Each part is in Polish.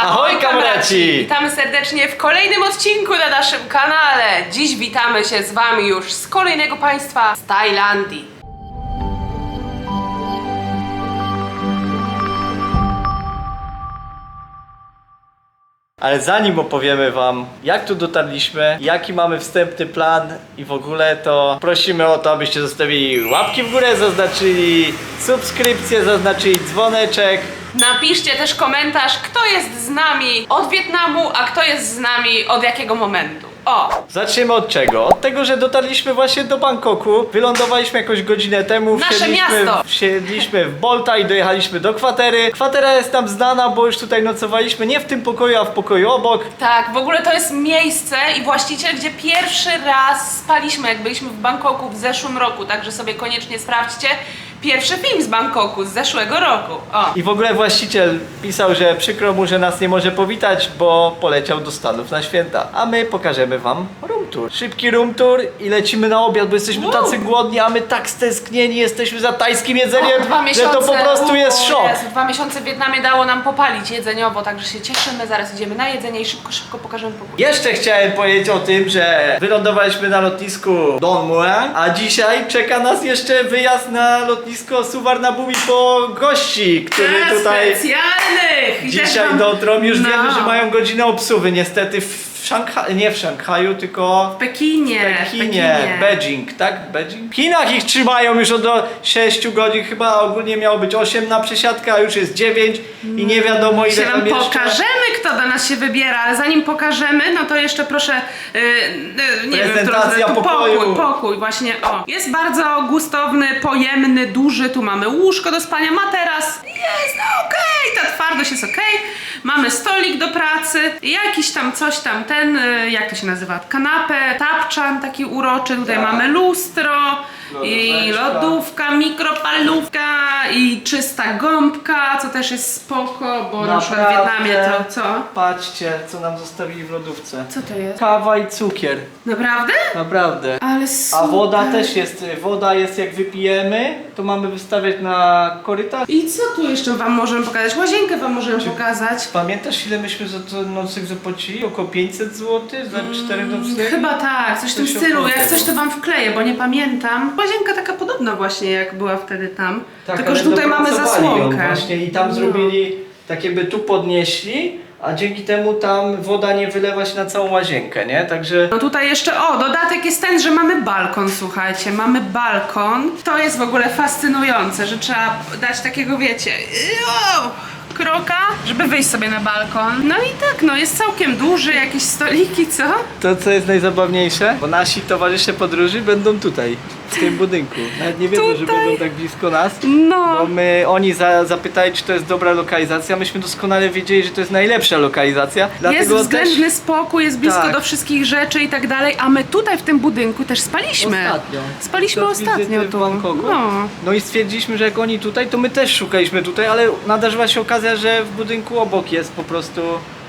Ahoj, kamraci! Witamy serdecznie w kolejnym odcinku na naszym kanale. Dziś witamy się z Wami już z kolejnego państwa, z Tajlandii. Ale zanim opowiemy wam, jak tu dotarliśmy, jaki mamy wstępny plan i w ogóle, to prosimy o to, abyście zostawili łapki w górę, zaznaczyli subskrypcję, zaznaczyli dzwoneczek. Napiszcie też komentarz, kto jest z nami od Wietnamu, a kto jest z nami od jakiego momentu. O! Zaczniemy od czego? Od tego, że dotarliśmy właśnie do Bangkoku. Wylądowaliśmy jakąś godzinę temu. Nasze wsiedliśmy, miasto. wsiedliśmy w Bolta i dojechaliśmy do kwatery. Kwatera jest nam znana, bo już tutaj nocowaliśmy nie w tym pokoju, a w pokoju obok. Tak, w ogóle to jest miejsce i właściciel, gdzie pierwszy raz spaliśmy, jak byliśmy w Bangkoku w zeszłym roku, także sobie koniecznie sprawdźcie. Pierwszy film z Bangkoku z zeszłego roku. O! I w ogóle właściciel pisał, że przykro mu, że nas nie może powitać, bo poleciał do Stanów na święta. A my pokażemy wam room tour. Szybki room tour i lecimy na obiad, bo jesteśmy Wow. tacy głodni, a my tak stęsknieni jesteśmy za tajskim jedzeniem, dwa że miesiące. to po prostu jest O, szok. Jezu, dwa miesiące w Wietnamie dało nam popalić jedzeniowo, także się cieszymy. Zaraz idziemy na jedzenie i szybko, szybko pokażemy pokój. Jeszcze chciałem powiedzieć o tym, że wylądowaliśmy na lotnisku Don Mueang, a dzisiaj czeka nas jeszcze wyjazd na lotnisko Suvarnabhumi po gości, którzy Dla tutaj specjalnych! I też dzisiaj dotrą. Już No. wiemy, że mają godzinę obsługi. Niestety w Szanghaju, nie w Szanghaju, tylko W Pekinie. w Pekinie, Beijing, tak? Beijing? W Chinach ich trzymają już od 6 godzin, chyba ogólnie miało być 8 na przesiadkę, a już jest 9 i nie wiadomo ile Dzisiaj wam tam jeszcze. pokażemy, kto do nas się wybiera, ale zanim pokażemy, no to jeszcze proszę, yy, yy, nie wiem, Prezentacja tu pokoju. pokój, pokój, właśnie, o. Jest bardzo gustowny, pojemny, duży, tu mamy łóżko do spania, materac, jest okej, ta twardość jest okej. Mamy stolik do pracy, jakiś tam coś tam, ten, yy, jak to się nazywa, kanapę, tapczan taki uroczy, tutaj Tak. mamy lustro, i lodówka, mikropalówka i czysta gąbka, co też jest spoko, bo na przykład w Wietnamie to co? Patrzcie, co nam zostawili w lodówce. Co to jest? Kawa i cukier. Naprawdę? Naprawdę. Ale A super. woda też jest, woda jest jak wypijemy, to mamy wystawiać na korytarz. I co tu jeszcze wam możemy pokazać? Łazienkę wam możemy pokazać. Pamiętasz ile myśmy za to nocek zapłacili? Około 500 zł za 4 noclegi? Chyba tak, coś w tym Coś stylu. około Jak tego. coś to wam wkleję, bo nie pamiętam. Łazienka taka podobna właśnie jak była wtedy tam. Tylko, Tak, ale że tutaj mamy dopracowali ją zasłonkę. Właśnie i tam No. zrobili, tak jakby tu podnieśli, a dzięki temu tam woda nie wylewa się na całą łazienkę, nie? Także No tutaj jeszcze, o, dodatek jest ten, że mamy balkon, słuchajcie, mamy balkon. To jest w ogóle fascynujące, że trzeba dać takiego, wiecie, o, kroka, żeby wyjść sobie na balkon. No i tak, no jest całkiem duży, jakieś stoliki, co? to co jest najzabawniejsze, bo nasi towarzysze podróży będą tutaj, w tym budynku. Nawet nie wiedzą, że Tutaj. będą tak blisko nas. No. Bo my, oni za, zapytali, czy to jest dobra lokalizacja. Myśmy doskonale wiedzieli, że to jest najlepsza lokalizacja. Jest Dlatego względny też spokój, jest blisko Tak. do wszystkich rzeczy i tak dalej, a my tutaj w tym budynku też spaliśmy. Ostatnio. Spaliśmy ostatnio w tu. Bangkoku. No. No i stwierdziliśmy, że jak oni tutaj, to my też szukaliśmy tutaj, ale nadarzyła się okazja, że w budynku obok jest po prostu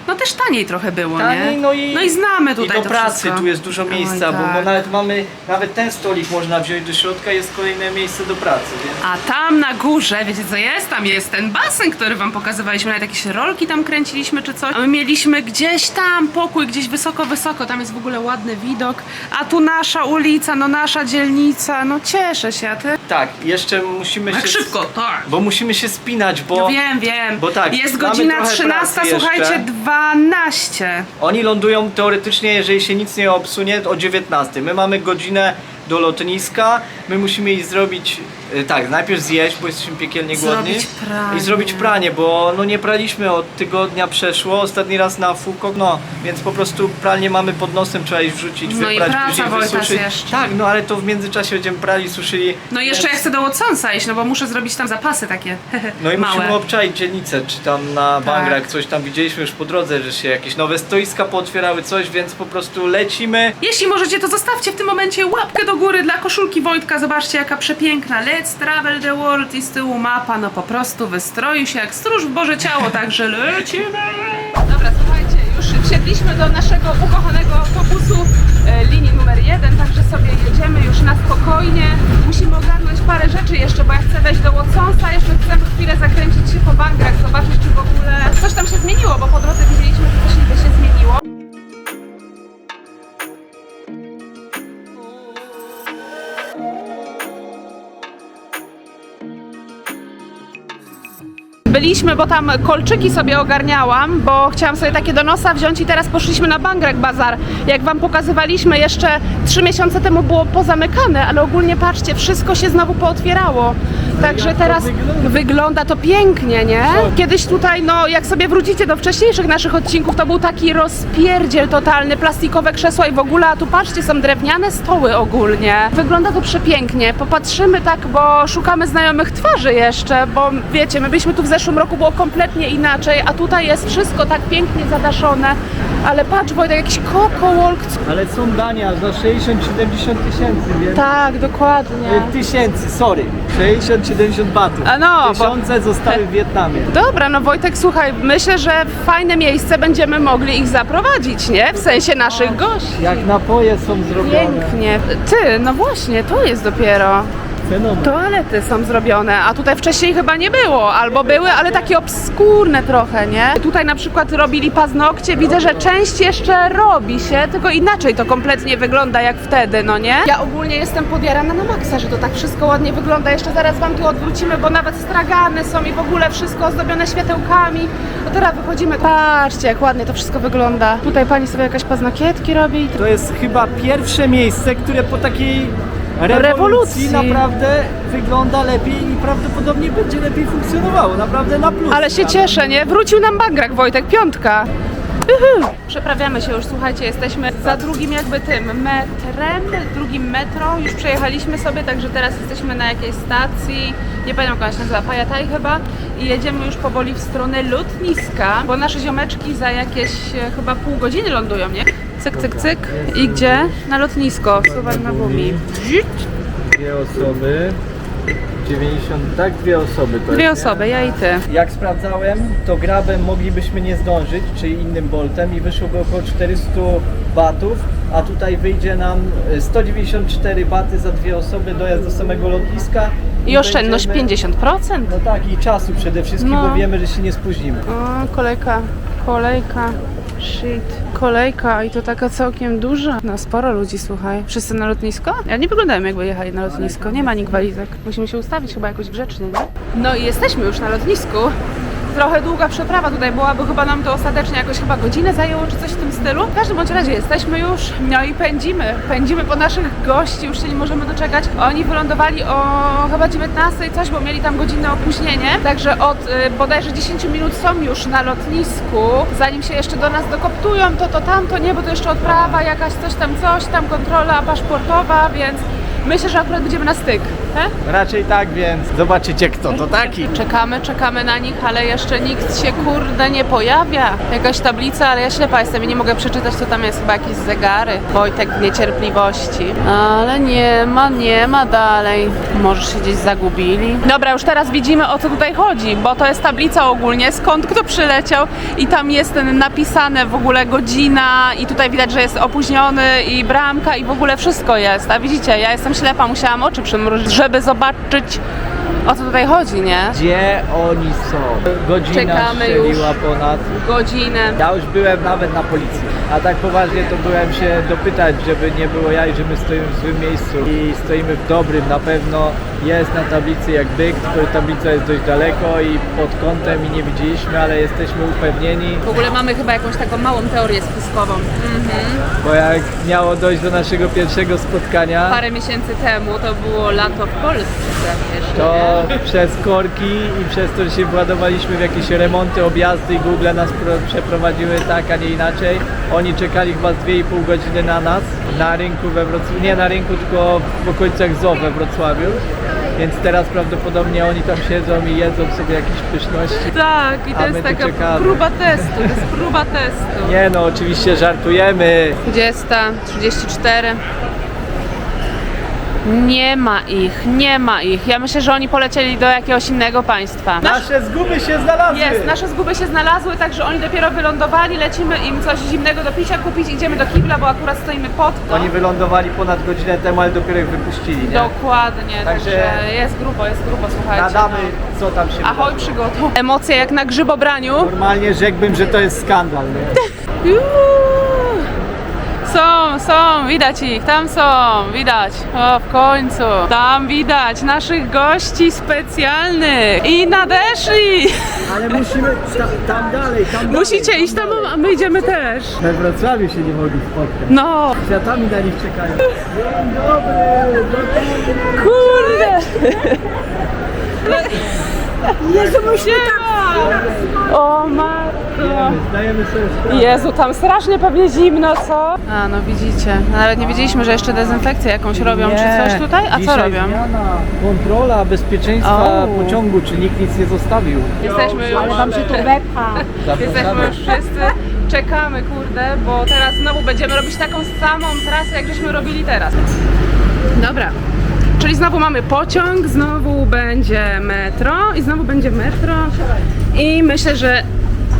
No też taniej trochę było, taniej, nie? no i, znamy i tutaj do to pracy wszystko. tu jest dużo Oj, miejsca, bo, bo tak. nawet mamy, nawet ten stolik można wziąć do środka, jest kolejne miejsce do pracy, więc A tam na górze, wiecie co jest? Tam jest ten basen, który wam pokazywaliśmy, nawet jakieś rolki tam kręciliśmy czy coś. A my mieliśmy gdzieś tam pokój, gdzieś wysoko, wysoko, tam jest w ogóle ładny widok. A tu nasza ulica, no nasza dzielnica, no cieszę się, a ty? tak, jeszcze musimy Tak się... szybko, tak. Bo musimy się spinać, bo No wiem, wiem. bo tak, jest mamy godzina trochę 13, pracy słuchajcie, jeszcze. 12. Oni lądują teoretycznie, jeżeli się nic nie obsunie, o 19. My mamy godzinę do lotniska, my musimy iść zrobić, y, tak, najpierw zjeść, bo jesteśmy piekielnie głodni. Zrobić pranie. I zrobić pranie, bo no nie praliśmy od tygodnia przeszło, ostatni raz na Fukok, no, więc po prostu pralnię mamy pod nosem, trzeba iść wrzucić, No i wyprać, praca, później Wojtas, wysuszyć. jeszcze. Tak, no ale to w międzyczasie będziemy prali, suszyli. No i jeszcze ja chcę do Watsonsa iść, no bo muszę zrobić tam zapasy takie No i małe. musimy obczaić dzielnicę, czy tam na Tak. Bangrach coś tam widzieliśmy już po drodze, że się jakieś nowe stoiska pootwierały, coś, więc po prostu lecimy. Jeśli możecie, to zostawcie w tym momencie łapkę do góry dla koszulki Wojtka. Zobaczcie, jaka przepiękna. Let's travel the world i z tyłu mapa. No po prostu wystroił się jak stróż w Boże Ciało, także lecimy. Dobra, słuchajcie, już wsiedliśmy do naszego ukochanego autobusu e, linii numer jeden, także sobie jedziemy już na spokojnie. Musimy ogarnąć parę rzeczy jeszcze, bo ja chcę wejść do Watsonsa, jeszcze chcę byliśmy, bo tam kolczyki sobie ogarniałam, bo chciałam sobie takie do nosa wziąć i teraz poszliśmy na Bangrak Bazar. Jak wam pokazywaliśmy, jeszcze trzy miesiące temu było pozamykane, ale ogólnie patrzcie, wszystko się znowu pootwierało. Także teraz wygląda? to pięknie, nie? Kiedyś tutaj, no jak sobie wrócicie do wcześniejszych naszych odcinków, to był taki rozpierdziel totalny, plastikowe krzesła i w ogóle, a tu patrzcie, są drewniane stoły ogólnie. Wygląda to przepięknie. Popatrzymy tak, bo szukamy znajomych twarzy jeszcze, bo wiecie, my byliśmy tu w zeszłym roku, było kompletnie inaczej, a tutaj jest wszystko tak pięknie zadaszone. Ale patrz, Wojtek, jakiś Coco Walk. Ale są dania za 60-70 tysięcy, więc... Tak, dokładnie. Tysięcy, sorry. 60-70 batów. A no, bo- Tysiące zostały w Wietnamie. Dobra, no Wojtek, słuchaj, myślę, że w fajne miejsce będziemy mogli ich zaprowadzić, nie? W sensie naszych gości. Jak napoje są zrobione. Pięknie. Ty, no właśnie, to jest dopiero. Fenomen. Toalety są zrobione, a tutaj wcześniej chyba nie było, albo były, ale takie obskurne trochę, nie? Tutaj na przykład robili paznokcie, widzę, że część jeszcze robi się, tylko inaczej to kompletnie wygląda jak wtedy, no nie? Ja ogólnie jestem podjarana na maksa, że to tak wszystko ładnie wygląda, jeszcze zaraz wam tu odwrócimy, bo nawet stragany są i w ogóle wszystko ozdobione światełkami. No teraz wychodzimy, patrzcie jak ładnie to wszystko wygląda. Tutaj pani sobie jakaś paznokietki robi. To jest chyba pierwsze miejsce, które po takiej rewolucji, Rewolucji. naprawdę wygląda lepiej i prawdopodobnie będzie lepiej funkcjonowało. Naprawdę na plus. Ale się cieszę, nie? Wrócił nam Bangrak, Wojtek, piątka. Uhu. Przeprawiamy się już, słuchajcie, jesteśmy za drugim jakby tym metrem, drugim metro, już przejechaliśmy sobie, także teraz jesteśmy na jakiejś stacji, nie pamiętam jak ona się nazywa, Pajataj chyba i jedziemy już powoli w stronę lotniska, bo nasze ziomeczki za jakieś e, chyba pół godziny lądują, nie? Cyk, cyk, cyk i gdzie? Na lotnisko, Suwar na Bumi. Dwie osoby. 90, tak dwie osoby to Dwie jest, nie? osoby, ja i ty. Jak sprawdzałem, to grabem moglibyśmy nie zdążyć, czy innym boltem i wyszłoby około 400 batów, a tutaj wyjdzie nam e, 194 baty za dwie osoby, dojazd do samego lotniska. I oszczędność będziemy- 50%. No tak, i czasu przede wszystkim, No. bo wiemy, że się nie spóźnimy. O, kolejka, kolejka. Shit. Kolejka i to taka całkiem duża. No sporo ludzi, słuchaj. Wszyscy na lotnisko? Ja nie wyglądałem jakby jechali na lotnisko. Nie ma nikt walizek. Musimy się ustawić chyba jakoś grzecznie, nie? No i jesteśmy już na lotnisku. Trochę długa przeprawa tutaj była, bo chyba nam to ostatecznie jakoś chyba godzinę zajęło, czy coś w tym stylu. W każdym bądź razie jesteśmy już, no i pędzimy. Pędzimy po naszych gości, już się nie możemy doczekać. Oni wylądowali o chyba 19 coś, bo mieli tam godzinne opóźnienie. Także od y, bodajże 10 minut są już na lotnisku. Zanim się jeszcze do nas dokoptują, to to tamto, nie, bo to jeszcze odprawa jakaś, coś tam, coś tam, kontrola paszportowa, więc myślę, że akurat będziemy na styk. He? Raczej tak, więc zobaczycie kto to taki. Czekamy, czekamy na nich, ale jeszcze nikt się kurde nie pojawia. Jakaś tablica, ale ja ślepa jestem i nie mogę przeczytać, co tam jest. Chyba jakieś zegary. Wojtek w niecierpliwości. Ale nie ma, nie ma dalej. Może się gdzieś zagubili. Dobra, już teraz widzimy o co tutaj chodzi, bo to jest tablica ogólnie, skąd kto przyleciał i tam jest ten napisane w ogóle godzina i tutaj widać, że jest opóźniony i bramka i w ogóle wszystko jest. A widzicie, ja jestem ślepa, musiałam oczy przymrużyć, żeby zobaczyć o co tutaj chodzi, nie? Gdzie oni są? Godzina Czekamy strzeliła ponad. Godzinę. Ja już byłem nawet na policji. A tak poważnie to byłem się dopytać, żeby nie było jaj, że my stoimy w złym miejscu i stoimy w dobrym. Na pewno jest na tablicy jak byk, tylko tablica jest dość daleko i pod kątem i nie widzieliśmy, ale jesteśmy upewnieni, W ogóle mamy chyba jakąś taką małą teorię spiskową. bo jak miało dojść do naszego pierwszego spotkania, Parę miesięcy temu to było lato w Polsce jeszcze, to? Przez korki i przez to, że się władowaliśmy w jakieś remonty, objazdy i Google nas pro- przeprowadziły tak, a nie inaczej. Oni czekali chyba z 2,5 godziny na nas na rynku we Wrocławiu, nie na rynku, tylko w okolicach ZOO we Wrocławiu. Więc teraz prawdopodobnie oni tam siedzą i jedzą sobie jakieś pyszności. Tak, i to A my jest tu taka czekamy. próba testu, to jest próba testu. Nie no, oczywiście żartujemy. 20.34 Nie ma ich, nie ma ich. Ja myślę, że oni polecieli do jakiegoś innego państwa. Nasze zguby się znalazły. Jest, nasze zguby się znalazły, także oni dopiero wylądowali, lecimy im coś zimnego do picia kupić, idziemy do kibla, bo akurat stoimy pod to. Oni wylądowali ponad godzinę temu, ale dopiero ich wypuścili, nie? Dokładnie, także, Także- jest grubo, jest grubo, słuchajcie. Nadamy, no. co tam się Ahoj wydarzyło. przygodą. Emocje jak na grzybobraniu. Normalnie rzekłbym, że to jest skandal, nie? Są, są, widać ich, tam są, widać. O, w końcu. Tam widać naszych gości specjalnych. I nadeszli. Ale musimy ta, tam dalej, tam Musicie iść tam, a my idziemy też. We Wrocławiu się nie mogli spotkać. No, Kwiatami na nich czekają. Dzień dobry! kurde. Jezu, myśmy O matko. Zdajemy sobie sprawę. Jezu, tam strasznie pewnie zimno, co? A, no widzicie. Nawet nie wiedzieliśmy, że jeszcze dezynfekcję jakąś robią, czy coś tutaj? A co Dzisiaj robią? Zmiana, kontrola bezpieczeństwa O. pociągu, czy nikt nic nie zostawił. Jesteśmy już, Ale wam się tu wepcha. jesteśmy już wszyscy, czekamy, kurde, bo teraz znowu będziemy robić taką samą trasę, jak żeśmy robili teraz. Dobra. Czyli znowu mamy pociąg, znowu będzie metro i znowu będzie metro i myślę, że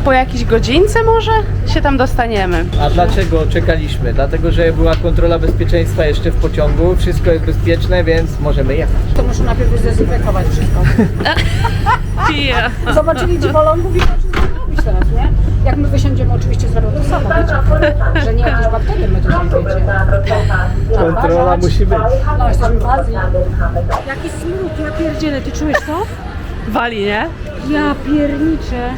po jakiejś godzince może się tam dostaniemy. A dlaczego czekaliśmy? Dlatego, że była kontrola bezpieczeństwa jeszcze w pociągu, wszystko jest bezpieczne, więc możemy jechać. To muszę najpierw zdezynfekować wszystko. Zobaczyli dziwolągów i patrzą, co robić teraz, nie? Jak my wysiądziemy, oczywiście zrobią to samo, wiecie? Że nie jakieś bakterie my tutaj, wiecie? Kontrola musi być. No, jesteśmy w Azji. Jaki smród, ja pierdzielę, ty czujesz to? Wali, nie? Ja pierniczę.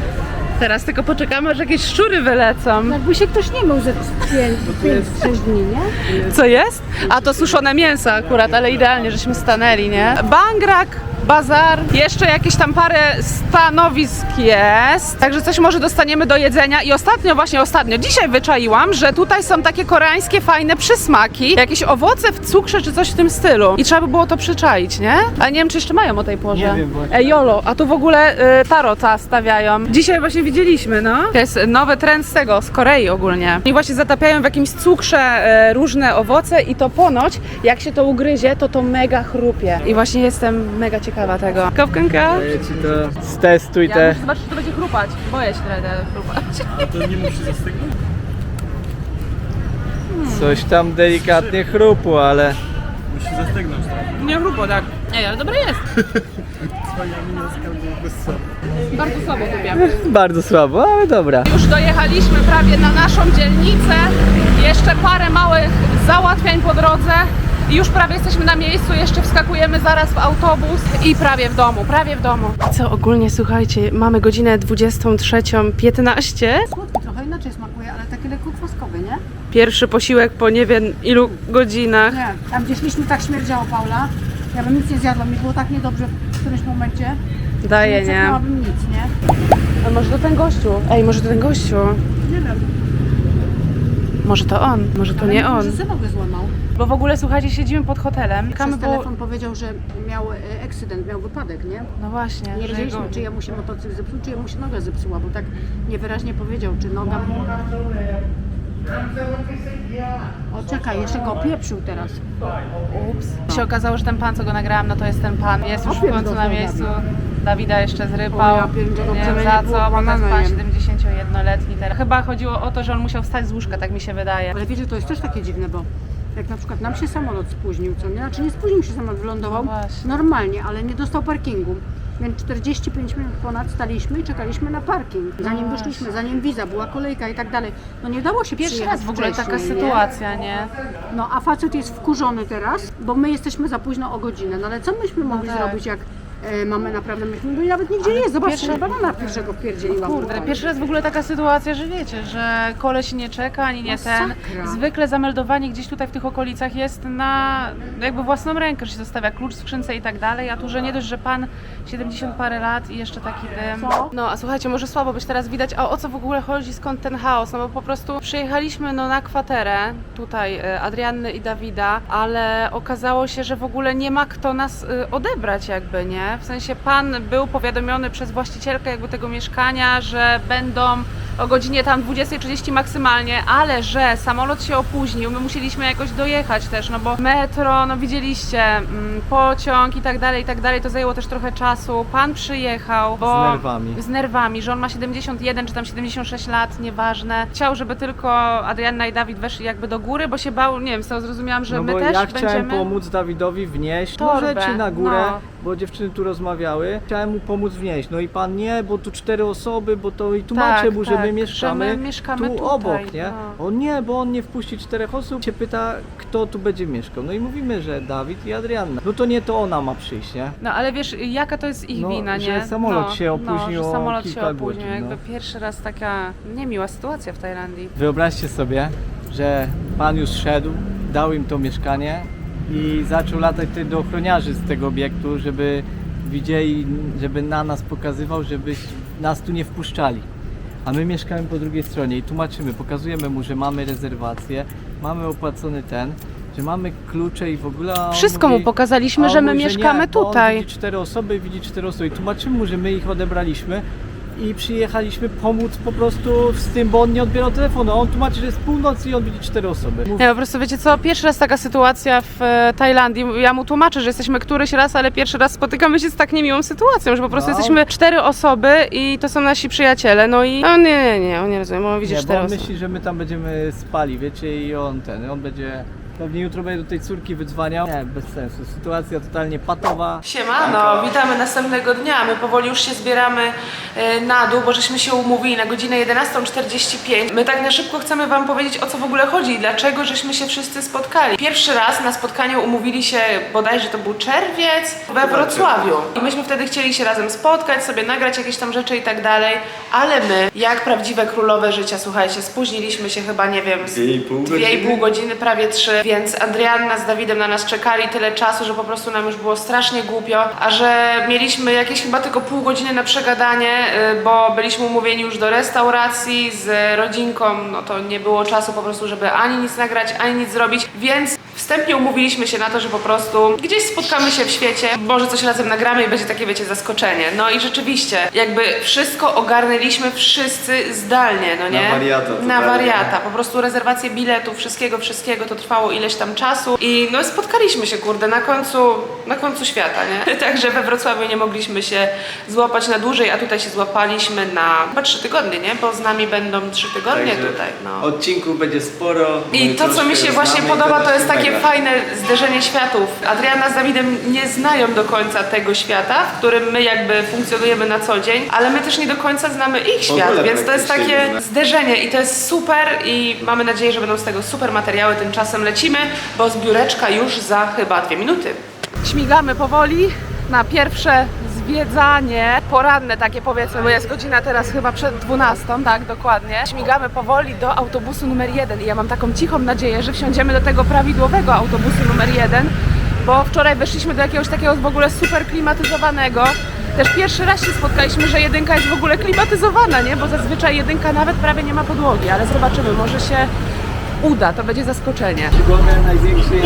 Teraz tylko poczekamy, aż jakieś szczury wylecą. Jakby się ktoś nie mył ze 5-6 dni, nie? Co jest? A to suszone mięso akurat, ale idealnie, żeśmy stanęli, nie? Bangrak, bazar, jeszcze jakieś tam parę stanowisk jest, także coś może dostaniemy do jedzenia i ostatnio, właśnie ostatnio, dzisiaj wyczaiłam, że tutaj są takie koreańskie fajne przysmaki, jakieś owoce w cukrze czy coś w tym stylu i trzeba by było to przyczaić, nie? A nie wiem, czy jeszcze mają o tej porze. Nie wiem właśnie. Ej, Jolo, a tu w ogóle y, tarota stawiają. Dzisiaj właśnie widzieliśmy, no. To jest nowy trend z tego, z Korei ogólnie. I właśnie zatapiają w jakimś cukrze y, różne owoce i to ponoć, jak się to ugryzie, to to mega chrupie. I właśnie jestem mega ciekawa tego. Kopkanka? Daję ci to. Stestuj Ja te. zobaczyć, czy to będzie chrupać. Boję się trochę chrupać. Coś tam delikatnie chrupu, ale Nie chrupo, tak. Ej, ale dobre jest. Bardzo słabo lubię. bardzo słabo, ale dobra. Już dojechaliśmy prawie na naszą dzielnicę. Jeszcze parę małych załatwiań po drodze. I już prawie jesteśmy na miejscu, jeszcze wskakujemy zaraz w autobus i prawie w domu, prawie w domu. Co ogólnie, słuchajcie, mamy godzinę 23.15. Słodki trochę inaczej smakuje, ale taki lekko kwaskowy, nie? Pierwszy posiłek po nie wiem ilu godzinach. Nie. Tam gdzie szliśmy tak śmierdziało Paula. Ja bym nic nie zjadła, mi było tak niedobrze w którymś momencie. Daje, nie nie? czekałabym nic, nie? A może to ten gościu? Ej, może to ten gościu? Nie wiem. Może to on, może to Ale nie może on. nogę złamał. Bo w ogóle, słuchajcie, siedzimy pod hotelem. Przez bo... telefon powiedział, że miał e, miał wypadek, nie? No właśnie. Nie że wiedzieliśmy, jego- czy ja mu się motocykl zepsuł, czy ja mu się noga zepsuła, bo tak niewyraźnie powiedział, czy noga. O, czekaj, jeszcze go opieprzył teraz. Ups. Się okazało, że ten pan, co go nagrałam, no to jest ten pan. Jest już w końcu na miejscu. Dawid. Dawida jeszcze zrypał. ja nie wiem za co, bo łamane, pan nie? 71-letni teraz. Chyba chodziło o to, że on musiał wstać z łóżka, tak mi się wydaje. Ale wiecie, to jest też takie dziwne, bo jak na przykład nam się samolot spóźnił, co nie? Znaczy nie spóźnił się samolot, wylądował No normalnie, ale nie dostał parkingu. Więc 45 minut ponad staliśmy i czekaliśmy na parking. Zanim No właśnie. wyszliśmy, zanim wiza, była kolejka i tak dalej. No nie dało się Pierwszy przyjechać raz w ogóle taka wcześniej, nie? sytuacja, nie? No a facet jest wkurzony teraz, bo my jesteśmy za późno o godzinę. No ale co myśmy mogli tak. zrobić, jak e, mamy naprawdę, myśmy byli nawet nigdzie nie jest. Zobaczcie, pierwsze- banana pierwszego wpierdzieliłam. Kurde, pierwszy raz w ogóle taka sytuacja, że wiecie, że koleś nie czeka, ani nie ten. Masakra. Zwykle zameldowanie gdzieś tutaj w tych okolicach jest na jakby własną rękę, że się zostawia klucz w skrzynce i tak dalej, a tu, że nie dość, że pan 70 parę lat i jeszcze taki dym. Co? No, a słuchajcie, może słabo być teraz widać, a o co w ogóle chodzi, skąd ten chaos? No bo po prostu przyjechaliśmy no, na kwaterę, tutaj e, Adrianny i Dawida, ale okazało się, że w ogóle nie ma kto nas y, odebrać jakby, nie? W sensie pan był powiadomiony przez właścicielkę jakby tego mieszkania, że będą o godzinie tam 20.30 maksymalnie, ale że samolot się opóźnił, my musieliśmy jakoś dojechać też, no bo metro, no widzieliście, mm, pociąg i tak dalej, i tak dalej, to zajęło też trochę czasu. Pan przyjechał, bo Z nerwami. z nerwami, że on ma 71 czy tam 76 lat, nieważne. Chciał, żeby tylko Adrianna i Dawid weszli jakby do góry, bo się bał, nie wiem, z tego zrozumiałam, że No my bo też ja chciałem będziemy... pomóc Dawidowi wnieść Torbę, rzeczy na górę. no. Bo dziewczyny tu rozmawiały. Chciałem mu pomóc wnieść. No i pan nie, bo tu cztery osoby, bo to i tłumaczę Tak, mu, że tak, my że mieszkamy, my mieszkamy tu tutaj, obok, nie? no. On nie, bo on nie wpuści czterech osób. Się pyta, kto tu będzie mieszkał. No i mówimy, że Dawid i Adrianna. No to nie to ona ma przyjść, nie? No ale wiesz, jaka to jest ich No, wina, że nie? samolot no, się opóźnił no, że samolot się kilka opóźnił, godzin, jakby no. pierwszy raz taka niemiła sytuacja w Tajlandii. Wyobraźcie sobie, że pan już szedł, dał im to mieszkanie i zaczął latać tutaj do ochroniarzy z tego obiektu, żeby widzieli, żeby na nas pokazywał, żeby nas tu nie wpuszczali. A my mieszkamy po drugiej stronie i tłumaczymy, pokazujemy mu, że mamy rezerwację, mamy opłacony ten, że mamy klucze i w ogóle. a on Wszystko mu mówi- pokazaliśmy, a on że my mówi, mieszkamy nie, bo tutaj. On widzi cztery osoby, widzi cztery osoby i tłumaczymy mu, że my ich odebraliśmy i przyjechaliśmy pomóc po prostu z tym, bo on nie odbierał telefonu. On tłumaczy, że jest północ i on widzi cztery osoby. Mów, Nie, po prostu wiecie co, pierwszy raz taka sytuacja w e, Tajlandii. Ja mu tłumaczę, że jesteśmy któryś raz, ale pierwszy raz spotykamy się z tak niemiłą sytuacją, że po prostu No. jesteśmy cztery osoby i to są nasi przyjaciele. No i no nie, nie, nie, on nie rozumie, on widzi nie, bo cztery on osoby. myśli, że my tam będziemy spali, wiecie, i on ten, on będzie... Pewnie jutro będzie do tej córki wydzwaniał. Nie, bez sensu. Sytuacja totalnie patowa. Siemano, witamy następnego dnia. My powoli już się zbieramy e, na dół, bo żeśmy się umówili na godzinę 11.45. My tak na szybko chcemy Wam powiedzieć, o co w ogóle chodzi i dlaczego żeśmy się wszyscy spotkali. Pierwszy raz na spotkaniu umówili się, bodajże to był czerwiec, we Wrocławiu. I myśmy wtedy chcieli się razem spotkać, sobie nagrać jakieś tam rzeczy i tak dalej, ale my, jak prawdziwe królowe życia, słuchajcie, spóźniliśmy się chyba, nie wiem, z Dwie i pół dwie i godziny? pół godziny, prawie trzy, więc Adrianna z Dawidem na nas czekali tyle czasu, że po prostu nam już było strasznie głupio, a że mieliśmy jakieś chyba tylko pół godziny na przegadanie, y, bo byliśmy umówieni już do restauracji z rodzinką, no to nie było czasu po prostu, żeby ani nic nagrać, ani nic zrobić, więc wstępnie umówiliśmy się na to, że po prostu gdzieś spotkamy się w świecie, może coś razem nagramy i będzie takie, wiecie, zaskoczenie. No i rzeczywiście, jakby wszystko ogarnęliśmy wszyscy zdalnie, no nie? wariata Na wariata po prostu rezerwacje biletów, wszystkiego, wszystkiego, to trwało ileś tam czasu i no spotkaliśmy się, kurde, na końcu, na końcu świata, nie? Także we Wrocławiu nie mogliśmy się złapać na dłużej, a tutaj się złapaliśmy na chyba trzy tygodnie, nie? Bo z nami będą trzy tygodnie Także tutaj, no. Odcinków będzie sporo. I to, co mi się właśnie podoba, to jest takie. Fajne zderzenie światów. Adriana z Dawidem nie znają do końca tego świata, w którym my jakby funkcjonujemy na co dzień, ale my też nie do końca znamy ich ogóle świat, więc to jest praktycznie nie takie zna- zderzenie i to jest super i mamy nadzieję, że będą z tego super materiały. Tymczasem lecimy, bo zbióreczka już za chyba dwie minuty. Śmigamy powoli na pierwsze zwiedzanie, poranne takie powiedzmy, bo jest godzina teraz chyba przed 12, tak dokładnie. Śmigamy powoli do autobusu numer jeden i ja mam taką cichą nadzieję, że wsiądziemy do tego prawidłowego autobusu numer jeden, bo wczoraj weszliśmy do jakiegoś takiego w ogóle super klimatyzowanego. Też pierwszy raz się spotkaliśmy, że jedynka jest w ogóle klimatyzowana, nie? Bo zazwyczaj jedynka nawet prawie nie ma podłogi, ale zobaczymy, może się uda, to będzie zaskoczenie. Największej.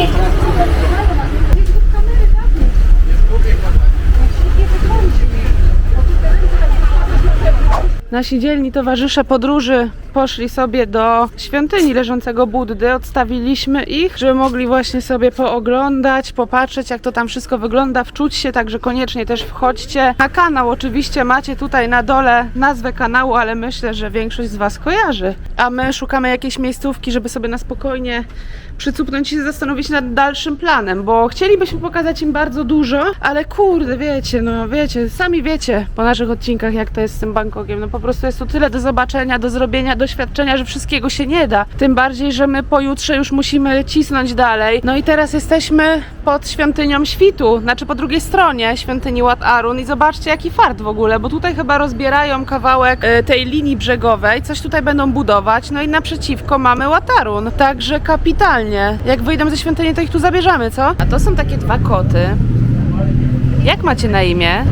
Nasi dzielni towarzysze podróży poszli sobie do świątyni leżącego Buddy. Odstawiliśmy ich, żeby mogli właśnie sobie pooglądać, popatrzeć jak to tam wszystko wygląda, wczuć się, także koniecznie też wchodźcie na kanał. Oczywiście macie tutaj na dole nazwę kanału, ale myślę, że większość z Was kojarzy. A my szukamy jakiejś miejscówki, żeby sobie na spokojnie przycupnąć i zastanowić nad dalszym planem, bo chcielibyśmy pokazać im bardzo dużo, ale kurde, wiecie, no wiecie, sami wiecie po naszych odcinkach, jak to jest z tym Bangkokiem. No po prostu jest tu tyle do zobaczenia, do zrobienia, doświadczenia, że wszystkiego się nie da. Tym bardziej, że my pojutrze już musimy cisnąć dalej. No i teraz jesteśmy pod świątynią świtu, znaczy po drugiej stronie świątyni Wat Arun i zobaczcie jaki fart w ogóle, bo tutaj chyba rozbierają kawałek e, tej linii brzegowej, coś tutaj będą budować, no i naprzeciwko mamy Wat Arun, także kapitalnie. Jak wyjdą ze świątyni, to ich tu zabierzemy, co? A to są takie dwa koty. Jak macie na imię?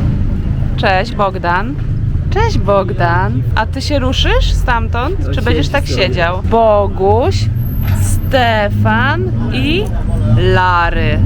Cześć Bogdan. Cześć Bogdan. A ty się ruszysz stamtąd? Czy będziesz tak siedział? Boguś, Stefan i Lary.